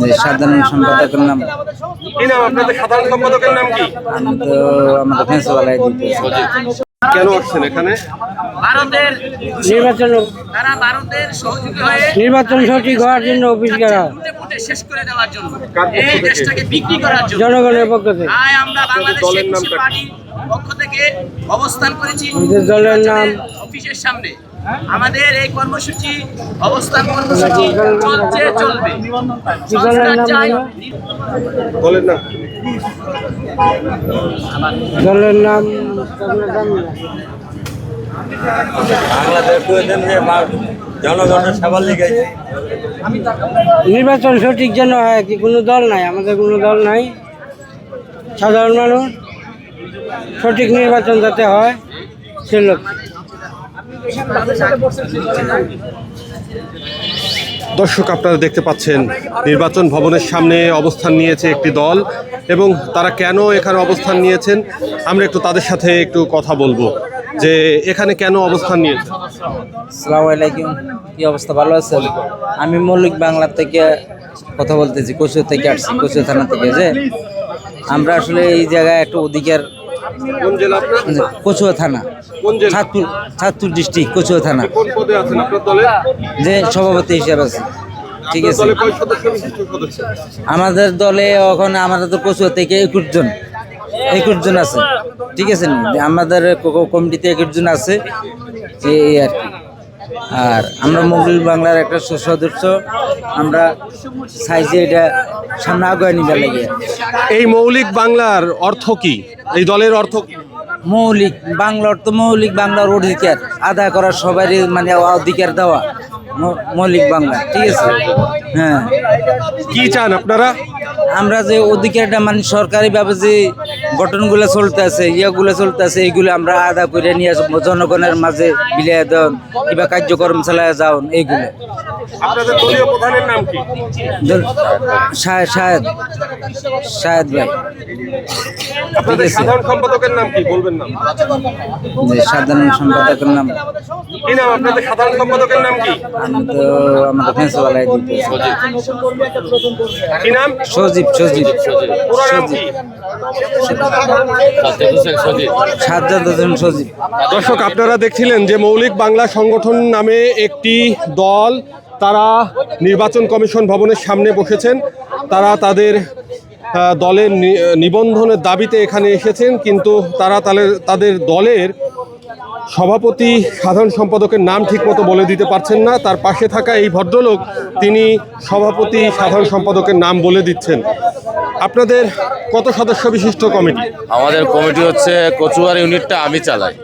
যে সাধারণ সম্পাদকের নাম। কি নাম আপনাদের সাধারণ সম্পাদকের নাম কি? আমি তো আমার দিতে কেন আসছেন এখানে? ভারতের নির্বাচন তারা ভারতের সহযোগী হয়ে নির্বাচন সঠিক হওয়ার জন্য অফিস করা শেষ করে দেওয়ার জন্য। এই দেশটাকে বিক্রি করার জন্য। জনগণের পক্ষ থেকে। আমরা বাংলাদেশ পক্ষ থেকে অবস্থান করেছি দলের নাম অফিসের সামনে। আমাদের এই কর্মসূচি অবস্থান কর্মসূচি চলছে চলবে। দলের নাম? দলের নাম। জনগণের সেবার নির্বাচন সঠিক যেন হয় কি কোনো দল নাই আমাদের কোনো দল নাই। সাধারণ মানুষ। সঠিক নির্বাচন যাতে হয় সে লক্ষ্যে দর্শক আপনারা দেখতে পাচ্ছেন নির্বাচন ভবনের সামনে অবস্থান নিয়েছে একটি দল এবং তারা কেন এখানে অবস্থান নিয়েছেন আমরা একটু তাদের সাথে একটু কথা বলব যে এখানে কেন অবস্থান নিয়েছে। আসসালামু আলাইকুম কি অবস্থা ভালো আছেন? আমি মৌলিক বাংলা থেকে কথা বলতেছি কচু থেকে আসছি কচু থানা থেকে যে আমরা আসলে এই জায়গায় একটা অধিকার কোন জেলা আপনার? কচুয়া থানা। কোন জেলা? ছাদপুর ছাদপুর ডিস্ট্রিক্ট কচুয়া থানা। কোন পদে আছেন? আপনার দলে? যে সভাপতি হিসাবে আছে। ঠিক আছে। আমাদের দলে ওখানে আমাদের তো কচুয়া থেকে একুশ জন। একুশ জন আছে। ঠিক আছে আমাদের কমিটিতে একুশ জন আছে। এই আর কি। আর আমরা মুঘল বাংলার একটা সদস্য। আমরা চাইছি এটা সামনে আগুয়ে নিবে লাগে এই মৌলিক বাংলার অর্থ কি? এই দলের অর্থ মৌলিক বাংলার তো মৌলিক বাংলার অধিকার। আদায় করার সবারই মানে অধিকার দেওয়া। মৌলিক বাংলা ঠিক আছে? হ্যাঁ। কি চান আপনারা? আমরা যে অধিকারটা মানে সরকারিভাবে যে গঠনগুলো চলতে আছে ইয়েগুলো চলতে আছে এইগুলো আমরা আদা করে নিয়ে আসব জনগণের মাঝে বিলিয়ে দেন কিবা কার্যক্রম চালায় যাও এইগুলো। আপনাদের দলীয় প্রধানের নাম কি? শাহেদ শাহেদ। শাহেদ ভাই। আপনাদের সাধারণ সম্পাদকের নাম কি? বলবেন না। যে সাধারণ সম্পাদকের নাম। কি নাম? আপনাদের সাধারণ সম্পাদকের নাম কি? আমি তো আমার ফেন্সওয়ালাই দিতে কি নাম? সজীব সজীব। পুরো নাম কি? সাজ্জাদ হোসেন সজীব। দর্শক আপনারা দেখছিলেন যে মৌলিক বাংলা সংগঠন নামে একটি দল তারা নির্বাচন কমিশন ভবনের সামনে বসেছেন। তারা তাদের দলের নিবন্ধনের দাবিতে এখানে এসেছেন কিন্তু তারা তাদের তাদের দলের সভাপতি সাধারণ সম্পাদকের নাম ঠিকমতো বলে দিতে পারছেন না। তার পাশে থাকা এই ভদ্রলোক তিনি সভাপতি সাধারণ সম্পাদকের নাম বলে দিচ্ছেন। আপনাদের কত সদস্য বিশিষ্ট কমিটি? আমাদের কমিটি হচ্ছে কচুয়ার ইউনিটটা আমি চালাই।